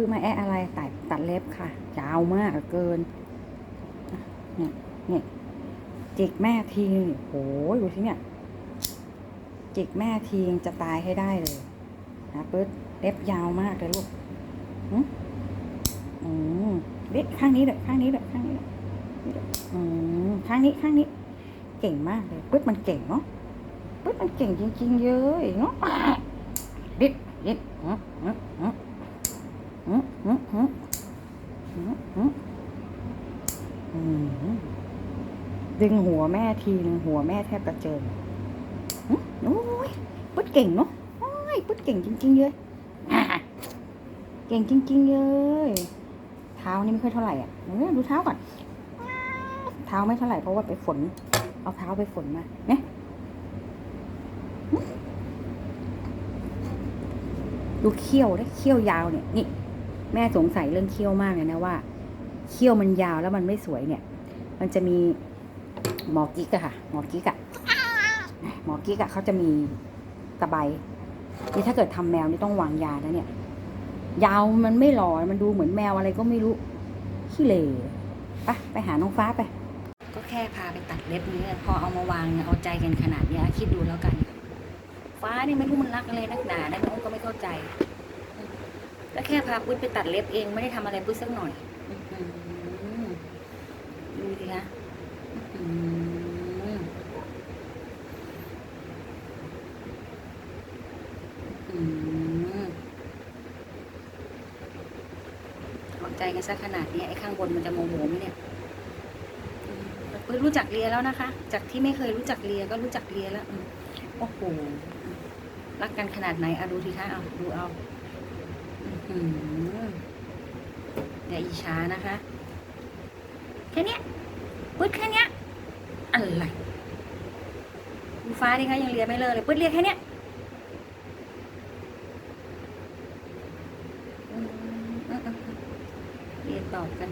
อื้อมาแอะอะไรตัดตัดเล็บค่ะยาวมากเกินเนี่ยเนี่ยจิกแม่ทีโอ้ยดูสิเนี่ยจิกแม่ทีจะตายให้ได้เลยนะปึ๊ดเล็บยาวมากเลยลูกอืมอืมเล็บข้างนี้เลยข้างนี้เลยข้างนี้เลยนี่เลยอืมข้างนี้ข้างนี้ เก่งมากเลยปึ๊ดมันเก่งเนาะปึ๊ดมันเก่งจริงๆเลยเนาะดิดดิดอืมอืมอืม ดึงหัวแม่ทีนึงหัวแม่แทบกระเจิงโอ้ยปึ๊ดเก่งเนาะโอ้ยปึ๊ดเก่งจริง ๆ เลย เก่งจริง ๆ เลย เท้านี่ไม่ค่อยเท่าไหร่อะดูเท้าก่อน เท้าไม่เท่าไหร่เพราะว่าไปฝน เอาเท้าไปฝนมาเนี่ยดูเขี้ยวได้เขี้ยวยาวเนี่ย นี่ แม่สงสัยเรื่องเขี้ยวมากเลยนะว่า เขี้ยวมันยาวแล้วมันไม่สวยเนี่ย มันจะมีหมอกิ๊กอะค่ะ หมอกิ๊กอะหมอกิ๊กอะเขาจะมีตะไบนี่ถ้าเกิดทำแมวนี่ต้องวางยานะเนี่ย ยาวมันไม่หล่อมันดูเหมือนแมวอะไรก็ไม่รู้ขี้เหร่ไปไปหาน้องฟ้าไป ก็แค่พาไปตัดเล็บเนี่ยพอเอามาวางเนี่ยเอาใจกันขนาดเนี้ยคิดดูแล้วกัน ฟ้านี่ไม่รู้มันรักอะไรนักหนานะน้องก็ไม่เข้าใจ ก็แค่พาปุ้ยไปตัดเล็บเองไม่ได้ทำอะไรปุ้ยสักหน่อยดูสิคะหืออืมเอาใจกันซะขนาดนี้ไอ้ข้างบนมันจะโมโหไหมเนี่ยปื้ยรู้จักเลียแล้วนะคะ จากที่ไม่เคยรู้จักเลียก็รู้จักเลียแล้ว โอ้โห รักกันขนาดไหนอะดูทีคะเอาดูเอา อย่าอิจฉานะคะ แค่นี้ปื้ดแค่นี้อะไรดูฟ้าดิคะยังเลียไม่เลิกเลยปื้ดเลียแค่นี้เรียนตอบกัน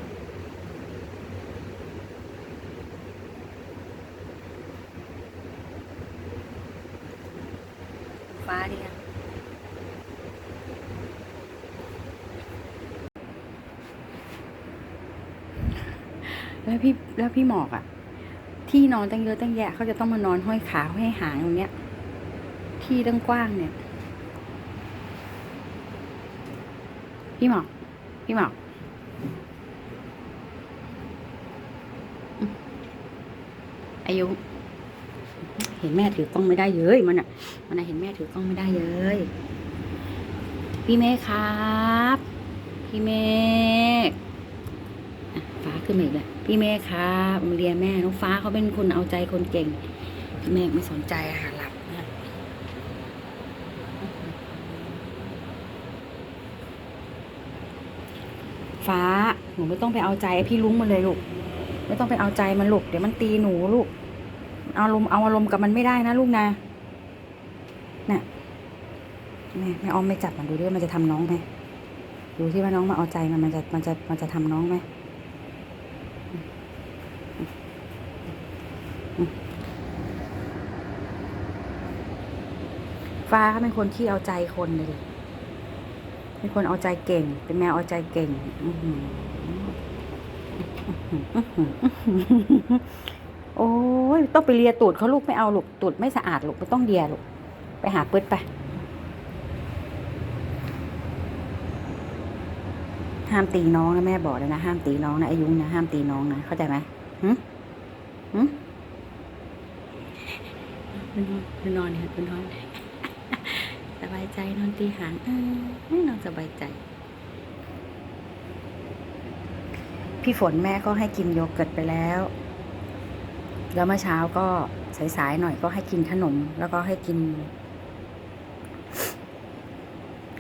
ฟ้าดีค่ะ แล้วพี่แล้วพี่หมอกอะที่นอนตั้งเยอะตั้งแยะเขาจะต้องมานอนห้อยขาห้อยหางตรงเนี้ย ที่ตั้งกว้างเนี่ย พี่หมอก พี่หมอกอืมอายุ เห็นแม่ถือกล้องไม่ได้เย้ยมันอะ มันอะเห็นแม่ถือกล้องไม่ได้เย้ยพี่เมฆครับ พี่เมฆฟ้าขึ้นมาอีกแล้ว พี่เมฆครับมเรียนแม่น้องฟ้าเขาเป็นคนเอาใจคนเก่ง พี่เมฆไม่สนใจค่ะหลับนะฟ้าหนูไม่ต้องไปเอาใจพี่ลุงมันเลยลูกไม่ต้องไปเอาใจมันลูกเดี๋ยวมันตีหนูลูกเอาอารมณ์เอาอารมณ์กับมันไม่ได้นะลูกนะน่ะแม่แม่อ้อมไม่จับมันดูด้วยมันจะทำน้องไหมดูที่ว่าน้องมาเอาใจมันมันจะมันจะมันจะทำน้องไหม ฟ้าเขาเป็นคนที่เอาใจคนเลยเป็นคนเอาใจเก่ง เป็นแมวเอาใจเก่งอื้อหือโอ้ยต้องไปเลียตูดเขาลูกไม่เอาลูกตูดไม่สะอาดลูกไม่ต้องเลียลูกไปหาปืดไปห้ามตีน้องนะแม่บอกเลยนะห้ามตีน้องนะอายุนะห้ามตีน้องนะเข้าใจไหมหึหึ คุณนอนเนี่ยคุณนอนสบายใจนอนตีหางเออไม่นอนสบายใจ พี่ฝนแม่ก็ให้กินโยเกิร์ตไปแล้ว แล้วเมื่อเช้าก็สายๆหน่อยก็ให้กินขนม แล้วก็ให้กิน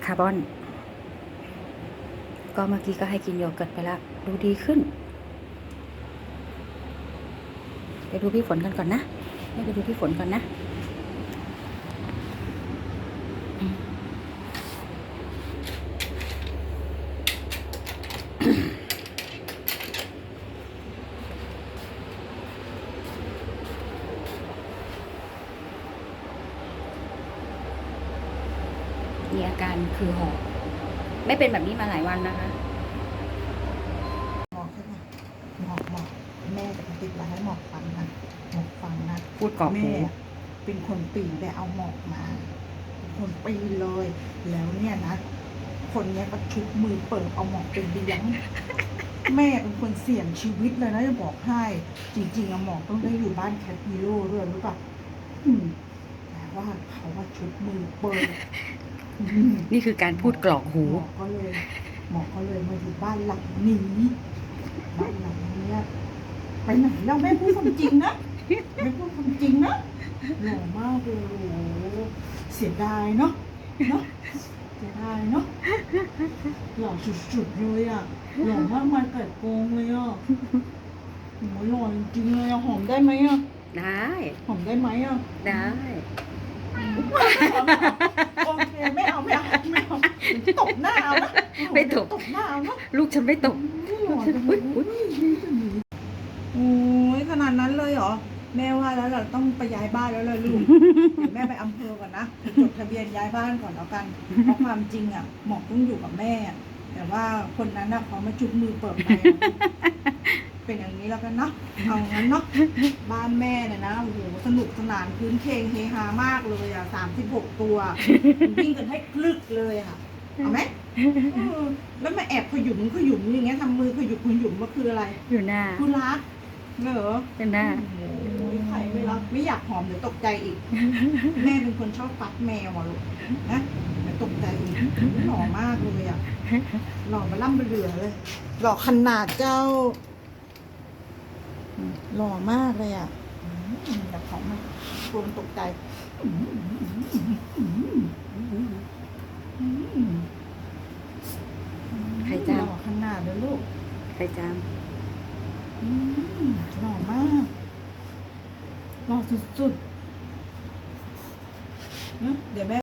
คาร์บอน ก็เมื่อกี้ก็ให้กินโยเกิร์ตไปแล้ว ดูดีขึ้นไปดูพี่ฝนกันก่อนนะไปดูพี่ฝนก่อนนะ มีอาการคือหอบไม่เป็นแบบนี้มาหลายวันนะคะ หมอกใช่ไหมหมอกหมอกแม่จะไปติดไว้ให้หมอกฟังนะหมอกฟังนะพูดกรอกหูแม่เป็นคนปีนไปเอาหมอกมาเป็นคนปีนเลย แล้วเนี่ยนะ คนเนี้ยก็ชุบมือเปิดเอาหมอกเป็นเลี้ยงแม่เป็นคนเสี่ยงชีวิตเลยนะจะบอกให้ จริงๆอะหมอกต้องได้อยู่บ้านแคทฮีโร่ด้วยรู้ป่ะอืมแต่ว่าเขาว่าชุบมือเปิดอืม นี่คือการพูดกรอกหูหมอก็เลยหมอก็เลยมาอยู่บ้านหลังนี้บ้านหลังเนี้ยไปไหนเราแม่พูดความจริงนะแม่พูดความจริงนะหล่อมากเลยโอ้โหเสียดายเนาะเนาะเสียดายเนาะหล่อสุดๆเลยอะหล่อมากมาเกิดโกงเลยอะโอ้โหหล่อจริงๆเลยอะหอมได้ไหมอะได้หอมได้ไหมอะได้โอ เคไม่เอาไม่เอาไม่เอาเดี๋ยวตบหน้าเอานะไม่ตบ ตบหน้าเอานะลูกฉันไม่ตกอุ๊ยอุ๊ยโอ้ยขนาดนั้นเลยเหรอ แม่ว่าแล้วเราต้องไปย้ายบ้านแล้วเลยลูกเดี๋ยวแม่ไปอำเภอก่อนนะไปจดทะเบียนย้ายบ้านก่อนแล้วกันเพราะความจริงอะหมอกต้องอยู่กับแม่อะแต่ว่าคนนั้นน่ะเขามาจุบมือเปิดไปอะ เป็นอย่างนี้แล้วกันเนาะเอางั้นเนาะบ้านแม่เนี่ยนะโอ้โหสนุกสนานพื้นเคงเฮฮามากเลยอะสามสิบหกตัววิ่งกันให้คลึกเลยอะเอาไหมเออแล้วมาแอบขยุมขยุมอย่างเงี้ยทำมือขยุมขยุมก็คืออะไรอยู่หน้าคุณรักเหรออยู่หน้าโอ้ยใครไม่รักไม่อยากหอมเดี๋ยวตกใจอีก แม่เป็นคนชอบฟัดแมวอะลูกนะเดี๋ยวตกใจอีกหล่อมากเลยอะหล่อมาล่ำมาเหลือเลยหล่อขนาดเจ้าอืม หล่อมากเลยอะอืมแต่ของมันกลัวมันตกใจอืมอืมอืมอืมอืมอืมใครจ้างหล่อขนาดเลยลูกใครจามอืมหล่อมากหล่อสุดๆนะเดี๋ยวแม่